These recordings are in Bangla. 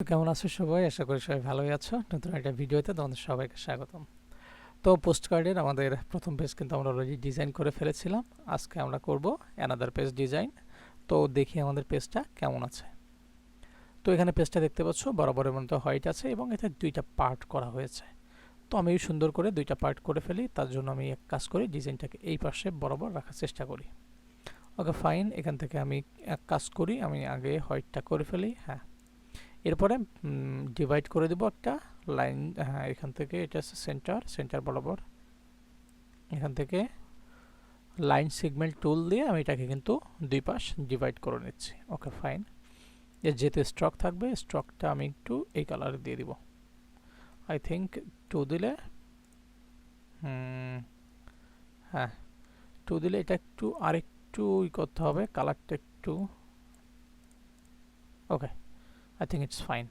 তো কেমন আছো সবাই? আশা করি সবাই ভালোই আছো। নতুন একটা ভিডিওতে তোমাদের সবাইকে স্বাগতম। তো পোস্ট কার্ডের আমাদের প্রথম পেজ কিন্তু আমরা অলরেডি ডিজাইন করে ফেলেছিলাম। আজকে আমরা করব অ্যানাদার পেজ ডিজাইন তো দেখি আমাদের পেজটা কেমন আছে। তো এখানে পেজটা দেখতে পাচ্ছ, বরাবরের মতো হোয়াইট আছে এবং এতে দুইটা পার্ট করা হয়েছে। তো আমি সুন্দর করে দুইটা পার্ট করে ফেলি, তার জন্য আমি এক কাজ করি ডিজাইনটাকে এই পাশে বরাবর রাখার চেষ্টা করি। ওকে ফাইন এখান থেকে আমি এক কাজ করি, আমি আগে হোয়াইটটা করে ফেলি হ্যাঁ। এরপরে ডিভাইড করে দেবো একটা লাইন হ্যাঁ এখান থেকে এটা হচ্ছে সেন্টার সেন্টার বরাবর। এখান থেকে লাইন সিগমেন্ট টুল দিয়ে আমি এটাকে কিন্তু দুই পাশ ডিভাইড করে নিচ্ছি। ওকে ফাইন এর যেতে স্ট্রক থাকবে স্ট্রকটা আমি একটু এই কালারে দিয়ে দিব। আই থিঙ্ক টু দিলে হ্যাঁ টু দিলে এটা একটু আরেকটু ই করতে হবে কালারটা একটু okay I think it's fine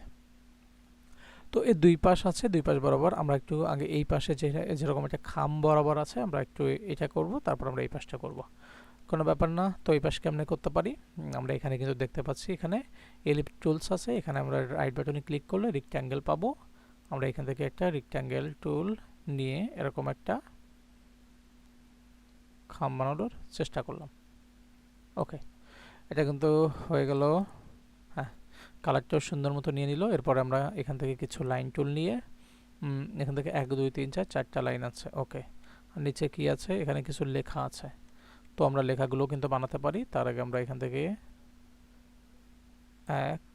তো এর দুই পাশ আছে, দুই পাশ বরাবর আমরা একটু আগে এই পাশে যে যেরকম একটা খাম বরাবর আছে, আমরা একটু এটা করব, তারপর আমরা এই পাশটা করব। কোনো ব্যাপার না, তো এই পাশ কেমনে করতে পারি। আমরা এখানে কিন্তু দেখতে পাচ্ছি এখানে এলিপ টুলস আছে, এখানে আমরা রাইট বাটনে ক্লিক করলে রিক্ট্যাঙ্গেল পাবো। আমরা এখান থেকে একটা রিক্ট্যাঙ্গেল টুল নিয়ে এরকম একটা খাম বানানোর চেষ্টা করলাম। ওকে এটা কিন্তু হয়ে গেল কালারটাও সুন্দর মতো নিয়ে নিল। এরপরে আমরা এখান থেকে কিছু লাইন টুল নিয়ে এখান থেকে এক, দুই, তিন, চার, চারটা লাইন আছে। ওকে আর নিচে কি আছে? এখানে কিছু লেখা আছে। তো আমরা লেখাগুলো কিন্তু বানাতে পারি। তার আগে আমরা এখান থেকে এক,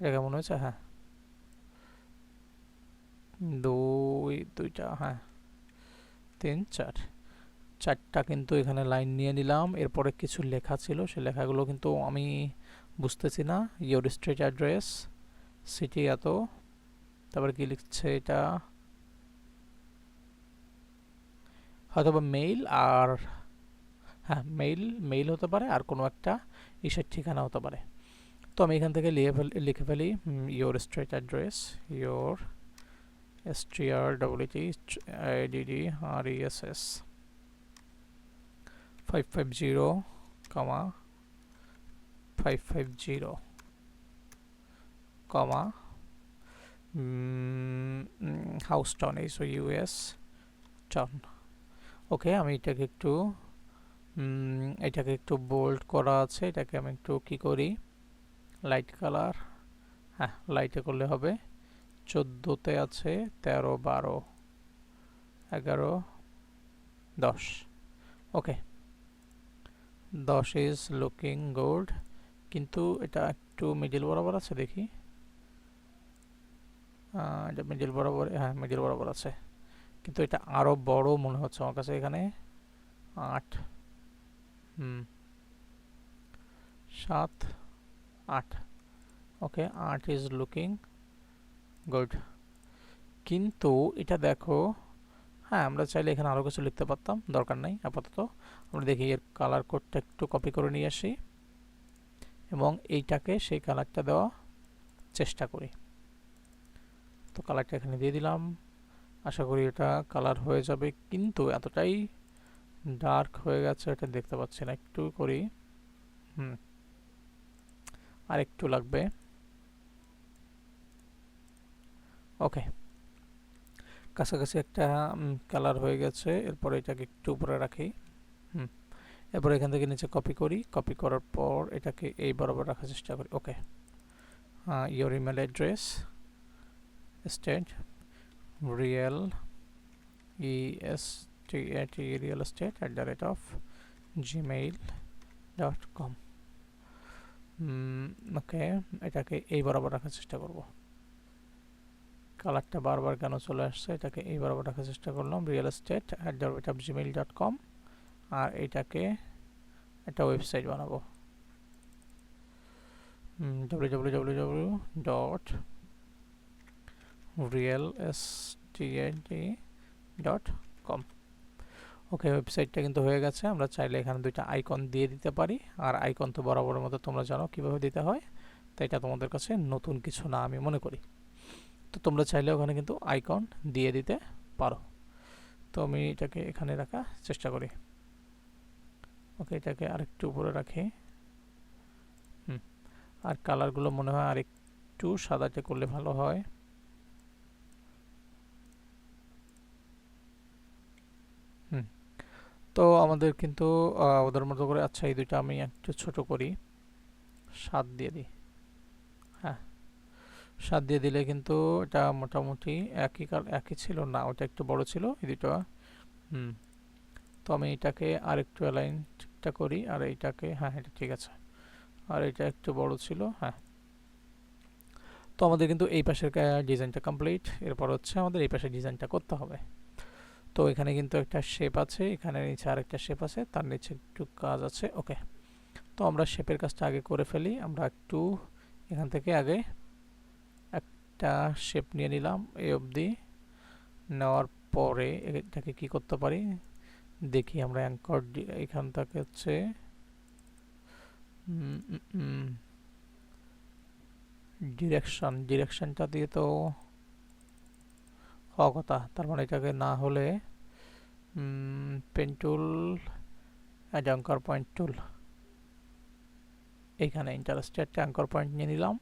এটা কেমন হয়েছে? হ্যাঁ। দুই, দুইটা হ্যাঁ। তিন, চার। চারটা কিন্তু এখানে লাইন নিয়ে নিলাম। এরপরে কিছু লেখা ছিল। সেই লেখাগুলো কিন্তু আমি বুঝতেছি না। ইয়োর স্ট্রিট অ্যাড্রেস সিটি এত। তারপরে কি লিখছে এটা? হয়তো বা মেইল আর হ্যাঁ মেইল মেইল হতে পারে আর কোনো একটা ইসের ঠিকানা হতে পারে। তো আমি এখান থেকে লিখে ফেলি লিখে ফেলি your street address your S T R W T DD R ES S five five zero comma five five zero comma house town H O US town okay আমি এটাকে একটু এটাকে একটু বোল্ড করা আছে, এটাকে আমি একটু কি করি? লাইট কালার হ্যাঁ লাইটে করলে হবে। চোদ্দোতে আছে তেরো বারো, এগারো, দশ। ওকে দশ ইজ লুকিং গুড কিন্তু এটা একটু মিডিল বরাবর আছে দেখি। এটা মিডিল বরাবর হ্যাঁ মিডিল বরাবর আছে। কিন্তু এটা আরও বড় মনে হচ্ছে আমার কাছে এখানে। আট। হুম। সাত। আট। ওকে, আট ইজ লুকিং গুড কিন্তু এটা দেখো হ্যাঁ আমরা চাইলে এখানে আরও কিছু লিখতে পারতাম, দরকার নাই, আপাতত। আমরা দেখি এর কালার কোডটা একটু কপি করে নিয়ে আসি। এবং এইটাকে সেই কালারটা দেওয়া চেষ্টা করি। তো কালারটা এখানে দিয়ে দিলাম। আশা করি এটা কালার হয়ে যাবে, কিন্তু এতটাই ডার্ক হয়ে গেছে এটা দেখতে পাচ্ছি না, একটু করি। হুম। আর একটু লাগবে। ওকে কাছাকাছি একটা কালার হয়ে গেছে, এরপর এটাকে একটু উপরে রাখি। হুম। এরপর এখান থেকে নিচে কপি করি। কপি করার পর এটাকে এই বরাবর রাখার চেষ্টা করি। Okay your email address state real E S T A T real estate at the rate of Gmail dot com okay এটাকে এই বরাবর রাখার চেষ্টা করব। কালারটা বারবার কেন চলে আসছে? এটাকে এই বরাবর রাখার চেষ্টা করলাম। Real estate at the rate of Gmail dot com আর এটাকে একটা ওয়েবসাইট বানাবো। www dot real S dot com okay ওয়েবসাইটটা কিন্তু হয়ে গেছে। আমরা চাইলে এখানে দুইটা আইকন দিয়ে দিতে পারি। আর আইকন তো বরাবরের মতো তোমরা জানো কীভাবে দিতে হয়। তো এটা তোমাদের কাছে নতুন কিছু না আমি মনে করি। তো তোমরা চাইলে ওখানে কিন্তু আইকন দিয়ে দিতে পারো। তো আমি এটাকে এখানে রাখার চেষ্টা করি। ওকে, এটাকে আরেকটু উপরে রাখি। হুম, আর কালারগুলো মনে হয় আর একটু সাদাটে করলে ভালো হয়। হুম, তো আমাদের কিন্তু ওদের মতো করে আচ্ছা এই দুইটা আমি একটু ছোট করি। সাত দিয়ে দিই। হ্যাঁ সাত দিয়ে দিলে কিন্তু এটা মোটামুটি একই একই ছিল না, ওটা একটু বড় ছিল, এই দুটো হুম, তো আমি এটাকে আর একটু অ্যালাইন ঠিকঠাক করি, আর এইটাকে হ্যাঁ এটা ঠিক আছে। আর এটা একটু বড় ছিল হ্যাঁ। তো আমাদের কিন্তু এই পাশের ডিজাইনটা কমপ্লিট এরপর হচ্ছে আমাদের এই পাশের ডিজাইনটা করতে হবে। তো এখানে কিন্তু একটা শেপ আছে, এখানে নিচে আরেকটা শেপ আছে, তার নিচে একটু কাজ আছে ওকে তো আমরা শেপের কাজটা আগে করে ফেলি, আমরা একটু এখান থেকে আগে একটা শেপ নিয়ে নিলাম, এই অবধি। নেওয়ার পরে এটাকে কি করতে পারি? দেখি আমরা অ্যাঙ্কর এখান থেকে হচ্ছে ডিরেকশন ডিরেকশনটা দিয়ে তো হওয়া কথা। তার মানে এটাকে না হলে pen tool anchor point tool এখানে ইন্টারেস্টেড অ্যাঙ্কর পয়েন্ট নিয়ে নিলাম।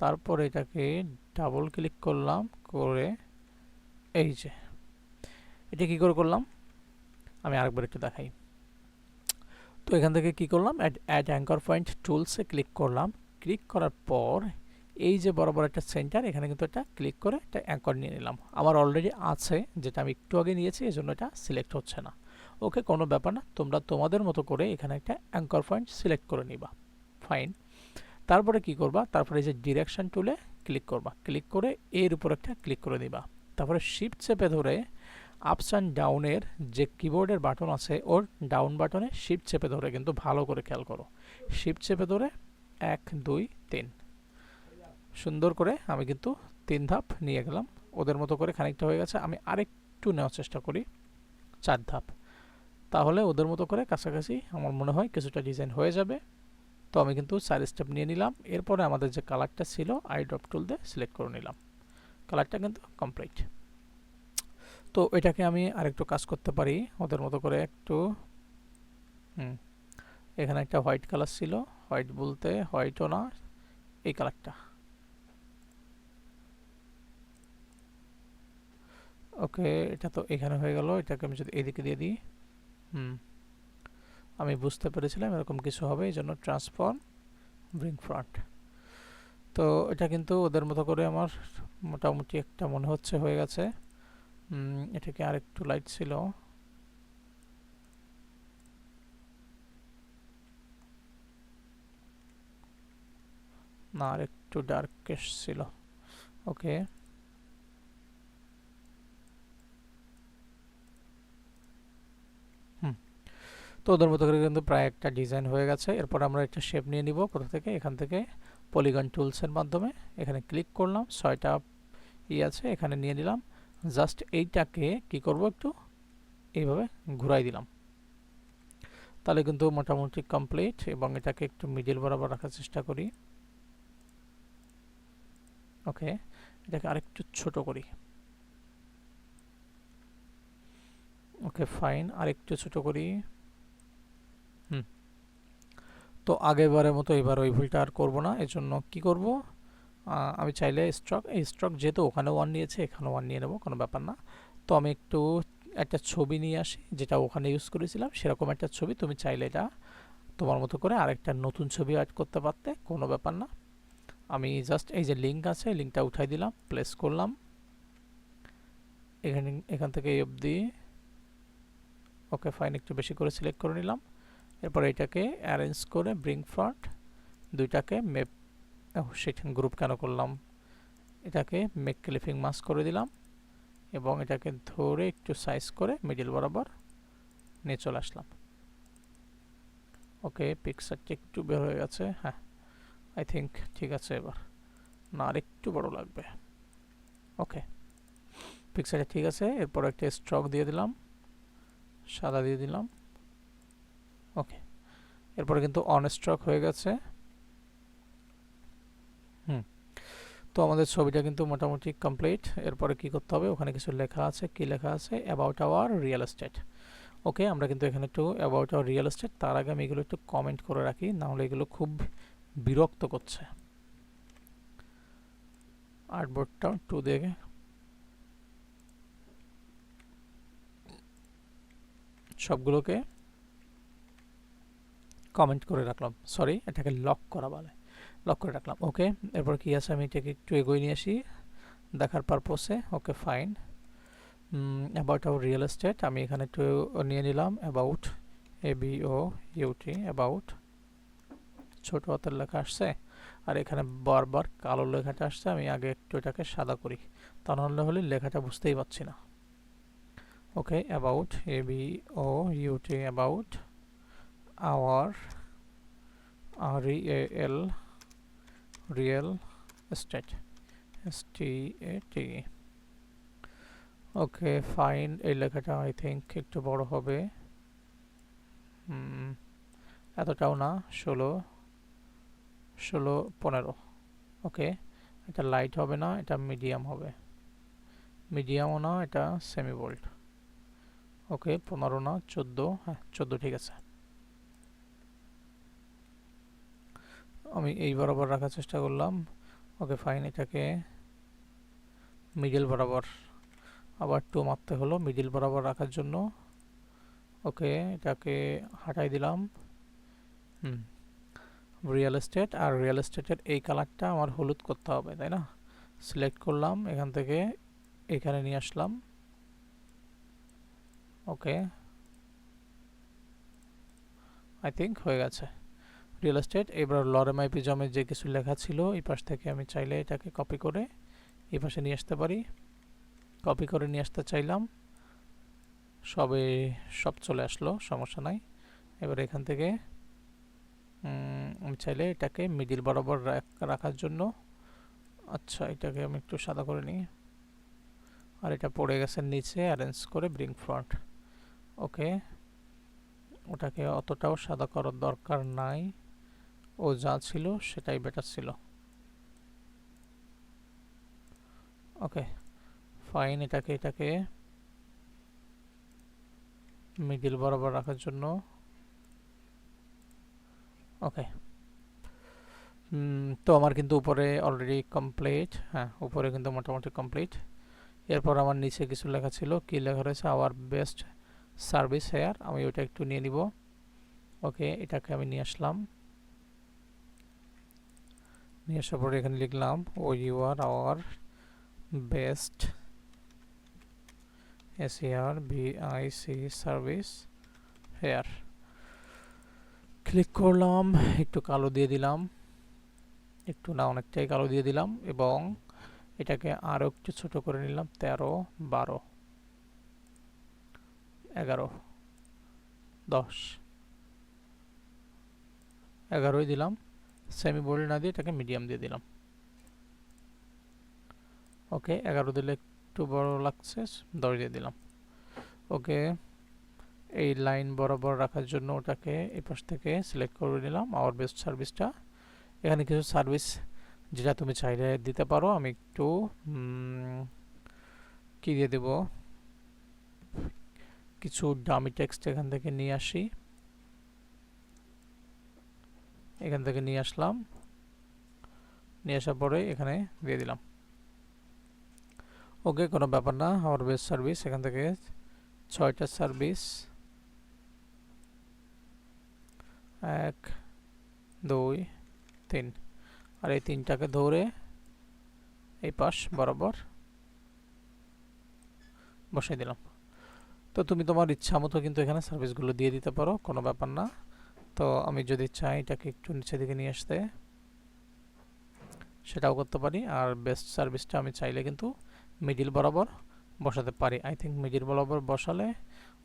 তারপর এটাকে ডাবল ক্লিক করলাম, করে এই যে, এটা কি করে করলাম? আমি আরেকবার একটু দেখাই। তো এখান থেকে কি করলাম? অ্যাড অ্যাঙ্কর পয়েন্ট টুলসে ক্লিক করলাম। ক্লিক করার পর এই যে বরাবর একটা সেন্টার এখানে কিন্তু একটা ক্লিক করে একটা অ্যাঙ্কর নিয়ে নিলাম। আমার অলরেডি আছে, যেটা আমি একটু আগে নিয়েছি এই জন্য এটা সিলেক্ট হচ্ছে না। ওকে কোনো ব্যাপার না। তোমরা তোমাদের মতো করে এখানে একটা অ্যাঙ্কর পয়েন্ট সিলেক্ট করে নিবা। ফাইন তারপরে কি করবা? তারপরে এই যে ডিরেকশন টুলে ক্লিক করবা। ক্লিক করে এর উপর একটা ক্লিক করে দিবা তারপরে শিফট চেপে ধরে আপস অ্যান্ড ডাউনের যে কিবোর্ডের বাটন আছে, ওর ডাউন বাটনে শিপ চেপে ধরে কিন্তু ভালো করে খেয়াল করো। শিপ চেপে ধরে এক, দুই, তিন। সুন্দর করে আমি কিন্তু তিন ধাপ নিয়ে গেলাম। ওদের মতো করে খানিকটা হয়ে গেছে। আমি আরেকটু নেওয়ার চেষ্টা করি। চার ধাপ। তাহলে ওদের মতো করে কাছাকাছি আমার মনে হয় কিছুটা ডিজাইন হয়ে যাবে। তো আমি কিন্তু চার স্টেপ নিয়ে নিলাম। এরপরে আমাদের যে কালারটা ছিল আই ড্রপ টুল দিয়ে সিলেক্ট করে নিলাম। কালারটা কিন্তু কমপ্লিট তো এটাকে আমি আরেকটু কাজ করতে পারি। ওদের মতো করে একটু, হুম, এখানে একটা হোয়াইট কালার ছিল। হোয়াইট বলতে হোয়াইটও না, এই কালারটা। ওকে, এটা তো এখানে হয়ে গেল। এটাকে আমি যদি এদিকে দিয়ে দিই, হুম, আমি বুঝতে পেরেছিলাম এরকম কিছু হবে, এই জন্য ট্রান্সফর্ম ব্রিং ফ্রন্ট তো এটা কিন্তু ওদের মতো করে আমার মোটামুটি একটা মনে হচ্ছে হয়ে গেছে। এটাকে আর একটু লাইট ছিল। না আর একটু ডার্কেশ ছিল। ওকে তো ওদের মতো করে কিন্তু প্রায় একটা ডিজাইন হয়ে গেছে। এরপর আমরা একটা শেপ নিয়ে নিব কোথা থেকে? এখান থেকে পলিগন টুলসের মাধ্যমে। এখানে ক্লিক করলাম, ছয়টা ই আছে, এখানে নিয়ে নিলাম। জাস্ট এইটাকে কি করব একটু এইভাবে ঘুরাই দিলাম। তাহলে কিন্তু মোটামুটি কমপ্লিট এবং এটাকে একটু মিডিল বরাবর রাখার চেষ্টা করি। ওকে এটাকে আরেকটু ছোট করি। ওকে ফাইন আরেকটু ছোট করি। হুম, তো আগেরবারের মতো এবার ওই ভুলটা আর করব না এর জন্য কী করব? আমি চাইলে স্ট্রক এই স্ট্রক যেহেতু ওখানে ওয়ান নিয়েছে এখানে ওয়ান নিয়ে নেব, কোনো ব্যাপার না। তো আমি একটু একটা ছবি নিয়ে আসি, যেটা ওখানে ইউজ করেছিলাম, সেরকম একটা ছবি, তুমি চাইলে এটা তোমার মতো করে আরেকটা নতুন ছবি অ্যাড করতে পারতে, কোনো ব্যাপার না। আমি জাস্ট এই যে লিঙ্ক আছে লিঙ্কটা উঠাই দিলাম প্লেস করলাম। এখানে, এখান থেকে এই অবধি ওকে ফাইন একটু বেশি করে সিলেক্ট করে নিলাম। এরপর এটাকে অ্যারেঞ্জ করে ব্রিং ফ্রন্ট দুইটাকে মেপ সেখানে গ্রুপ কেন করলাম? এটাকে মেক ক্লিপিং মাস্ক করে দিলাম এবং এটাকে ধরে একটু সাইজ করে মিডিল বরাবর নিয়ে চলে আসলাম। ওকে পিকচারটি একটু বের হয়ে গেছে হ্যাঁ আই থিঙ্ক ঠিক আছে এবার। না, আর একটু বড় লাগবে। ওকে পিকচারটা ঠিক আছে, এরপর একটা স্ট্রক দিয়ে দিলাম, সাদা দিয়ে দিলাম। ওকে এরপরে কিন্তু অন স্ট্রক হয়ে গেছে হুম তো আমাদের ছবিটা কিন্তু মোটামুটি কমপ্লিট এরপরে কি করতে হবে? ওখানে কিছু লেখা আছে। কি লেখা আছে? About our real estate okay আমরা কিন্তু এখানে একটু অ্যাবাউট আওয়ার রিয়েল এস্টেট তার আগে আমি এগুলো একটু কমেন্ট করে রাখি, নাহলে এগুলো খুব বিরক্ত করছে। আর্টবোর্ডটা টু দেখে সবগুলোকে কমেন্ট করে রাখলাম। সরি এটাকে লক করা বলে। লক করে রাখলাম, ওকে? এরপর কি আছে? আমি এটাকে একটু এগোয় নিয়ে আসি। দেখার পারপোসে okay fine about out real estate আমি এখানে একটু নিয়ে নিলাম about A B O UT about ছোট হাতের লেখা আসছে। আর এখানে বারবার কালো লেখাটা আসছে, আমি আগে একটু এটাকে সাদা করি। তা নাহলে হলে লেখাটা বুঝতেই পারছি না। Okay about A B O UT about our R E L T A T okay fine এই লেখাটা আই থিঙ্ক একটু বড় হবে। এতটাও না, ষোলো ষোলো, পনেরো। ওকে এটা লাইট হবে না, এটা মিডিয়াম হবে। মিডিয়ামও না, এটা সেমি বোল্ট ওকে পনেরো না, চোদ্দ হ্যাঁ চোদ্দ ঠিক আছে। আমি এই বরাবর রাখার চেষ্টা করলাম। ওকে ফাইন এটাকে মিডিল বরাবর আবার টু মারতে হলো মিডিল বরাবর রাখার জন্য। ওকে, এটাকে হাঁটাই দিলাম। হুম রিয়েল এস্টেট আর রিয়েল এস্টেটের এই কালারটা আমার হলুদ করতে হবে, তাই না? সিলেক্ট করলাম, এখান থেকে এখানে নিয়ে আসলাম। ওকে আই থিঙ্ক হয়ে গেছে। রিয়েল এস্টেট এবার লরেম আইপি জমে যে কিছু লেখা ছিল, এই পাশ থেকে আমি চাইলে এটাকে কপি করে এই পাশে নিয়ে আসতে পারি। কপি করে নিয়ে আসতে চাইলাম। সবে সব চলে আসলো, সমস্যা নাই। এবার এখান থেকে আমি চাইলে এটাকে মিডিল বরাবর রাখার জন্য আচ্ছা এটাকে আমি একটু সাদা করে নিই। আর এটা পড়ে গেছে নিচে অ্যারেঞ্জ করে ব্রিং ফ্রন্ট ওকে ওটাকে অতটাও সাদা করার দরকার নাই। ও যা ছিল সেটাই বেটার ছিল। ওকে ফাইন এটাকে এটাকে মিডিল বরাবর রাখার জন্য। ওকে তো আমার কিন্তু উপরে অলরেডি কমপ্লিট হ্যাঁ উপরে কিন্তু মোটামুটি কমপ্লিট এরপর আমার নিচে কিছু লেখা ছিল, কি লেখা রয়েছে? আওয়ার বেস্ট সার্ভিস হেয়ার আমি ওইটা একটু নিয়ে নিব। ওকে এটাকে আমি নিয়ে আসলাম। নিয়ে আসার পরে এখানে লিখলাম, O U R our best S R B I C service here. Click করলাম, একটু কালো দিয়ে দিলাম, একটু না, অনেকটাই কালো দিয়ে দিলাম এবং এটাকে আরও একটু ছোট করে নিলাম, তেরো, বারো, এগারো, দশ, এগারোই দিলাম। সেমি বোল্ড না দিয়ে এটাকে মিডিয়াম দিয়ে দিলাম। ওকে এগারো দিলে একটু বড় লাগছে, দশ দিয়ে দিলাম। ওকে এই লাইন বরাবর রাখার জন্য ওটাকে এই পাশ থেকে সিলেক্ট করে নিলাম আওয়ার বেস্ট সার্ভিসটা এখানে কিছু সার্ভিস যেটা তুমি চাইলে দিতে পারো, আমি একটু কি দিয়ে দেব? কিছু ডামি টেক্সট এখান থেকে নিয়ে আসি। এখান থেকে নিয়ে আসলাম। নিয়ে আসার পরে এখানে দিয়ে দিলাম। ওকে, কোনো ব্যাপার না, আমার বেস্ট সার্ভিস এখান থেকে ছয়টা সার্ভিস এক, দুই, তিন। আর এই তিনটাকে ধরে এই পাশ বরাবর বসাই দিলাম। তো তুমি তোমার ইচ্ছা মতো কিন্তু এখানে সার্ভিসগুলো দিয়ে দিতে পারো, কোনো ব্যাপার না। তো আমি যদি চাই এটাকে একটু নিচের দিকে নিয়ে আসতে, সেটাও করতে পারি। আর বেস্ট সার্ভিসটা আমি চাইলে কিন্তু মিডিল বরাবর বসাতে পারি। আই থিঙ্ক মিডিল বরাবর বসালে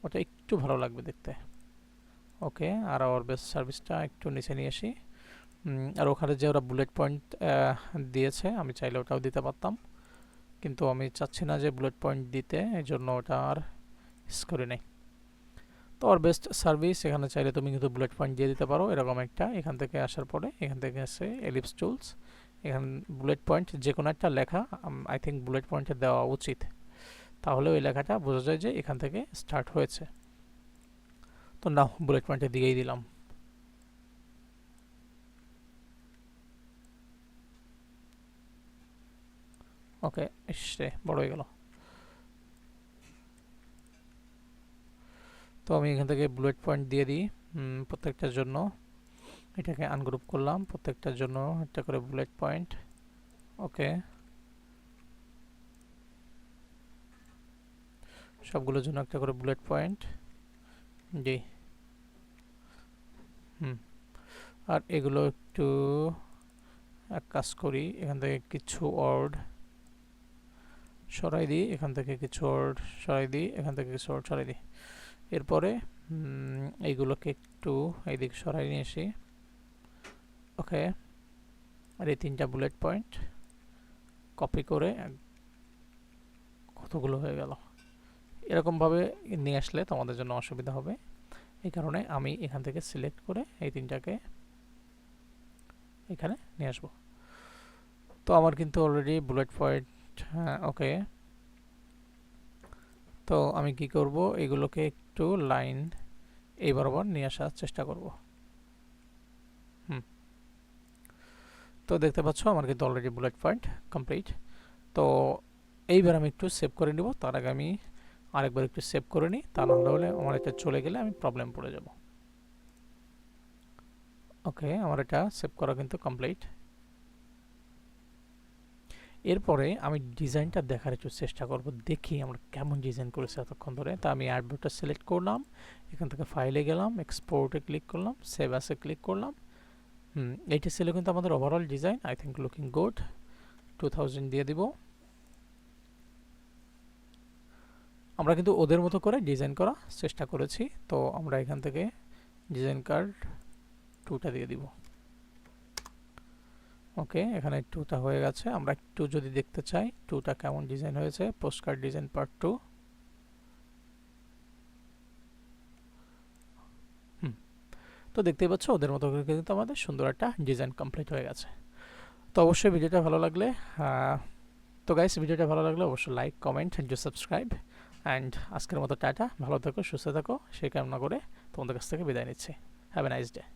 ওটা একটু ভালো লাগবে দেখতে। ওকে আর ওর বেস্ট সার্ভিসটা একটু নিচে নিয়ে আসি। আর ওখানে যে ওরা বুলেট পয়েন্ট দিয়েছে, আমি চাইলে ওটাও দিতে পারতাম। কিন্তু আমি চাচ্ছি না যে বুলেট পয়েন্ট দিতে এই জন্য ওটা আর করে নেই। তো আর বেস্ট সার্ভিস এখানে চাইলে তুমি কিন্তু বুলেট পয়েন্ট দিয়ে দিতে পারো। এরকম একটা, এখান থেকে আসার পরে এখান থেকে আসে এলিপস টুলস এখানে বুলেট পয়েন্ট যে কোনো একটা লেখা আই থিঙ্ক বুলেট পয়েন্টে দেওয়া উচিত। তাহলে ওই লেখাটা বোঝা যায় যে এখান থেকে স্টার্ট হয়েছে। তো না বুলেট পয়েন্টে দিয়েই দিলাম। ওকে সে বড় হয়ে গেলো। তো আমি এখান থেকে বুলেট পয়েন্ট দিয়ে দিই প্রত্যেকটার জন্য। এটাকে আনগ্রুপ করলাম, প্রত্যেকটার জন্য একটা করে বুলেট পয়েন্ট ওকে সবগুলোর জন্য একটা করে বুলেট পয়েন্ট জি। হুম, আর এগুলো একটু এক কাজ করি, এখান থেকে কিছু ওয়ার্ড সরাই দিই, এখান থেকে কিছু ওয়ার্ড সরাই দিই, এখান থেকে কিছু ওয়ার্ড সরাই দিই। এরপরে এইগুলোকে একটু এইদিকে সরাই নিয়ে আসি। ওকে, আর এই তিনটা বুলেট পয়েন্ট কপি করে কতগুলো হয়ে গেল। এরকমভাবে নিয়ে আসলে তোমাদের জন্য অসুবিধা হবে। এই কারণে আমি এখান থেকে সিলেক্ট করে এই তিনটাকে এখানে নিয়ে আসব। তো আমার কিন্তু অলরেডি বুলেট পয়েন্ট ওকে তো আমি কি করব? এগুলোকে একটু লাইন এই বরাবর নিয়ে আসার চেষ্টা করব। হুম। তো দেখতে পাচ্ছ আমার কিন্তু অলরেডি বুলেট পয়েন্ট কমপ্লিট তো এইবার আমি একটু সেভ করে নিব, তার আগে আমি আরেকবার একটু সেভ করে নিই, তা নাহলে হলে আমার এটা চলে গেলে আমি প্রবলেম পড়ে যাব। ওকে আমার এটা সেভ করা কিন্তু কমপ্লিট এরপরে আমি ডিজাইনটা দেখার একটু চেষ্টা করব, দেখি আমরা কেমন ডিজাইন করেছি এতক্ষণ ধরে। তা আমি আর্টবোর্ডটা সিলেক্ট করলাম, এখান থেকে ফাইলে গেলাম এক্সপোর্টে ক্লিক করলাম সেভ অ্যাসে ক্লিক করলাম। হুম, এইটা ছিল কিন্তু আমাদের overall design I think looking good two thousand দিয়ে দিব। আমরা কিন্তু ওদের মতো করে ডিজাইন করার চেষ্টা করেছি, তো আমরা এখান থেকে ডিজাইন কার্ড টুটা দিয়ে দিব। ওকে, এখানে টুটা হয়ে গেছে। আমরা একটু যদি দেখতে চাই টুটা কেমন ডিজাইন হয়েছে? Post card design part two তো দেখতেই পাচ্ছ, ওদের মতো করে কিন্তু আমাদের সুন্দর একটা ডিজাইন কমপ্লিট হয়ে গেছে। তো অবশ্যই ভিডিওটা ভালো লাগলে তো গাইস ভিডিওটা ভালো লাগলে অবশ্যই like comment and subscribe and আজকের মতো টাটা, ভালো থাকো, সুস্থ থাকো সেই কামনা করে তোমাদের কাছ থেকে বিদায় নিচ্ছি। Have a nice day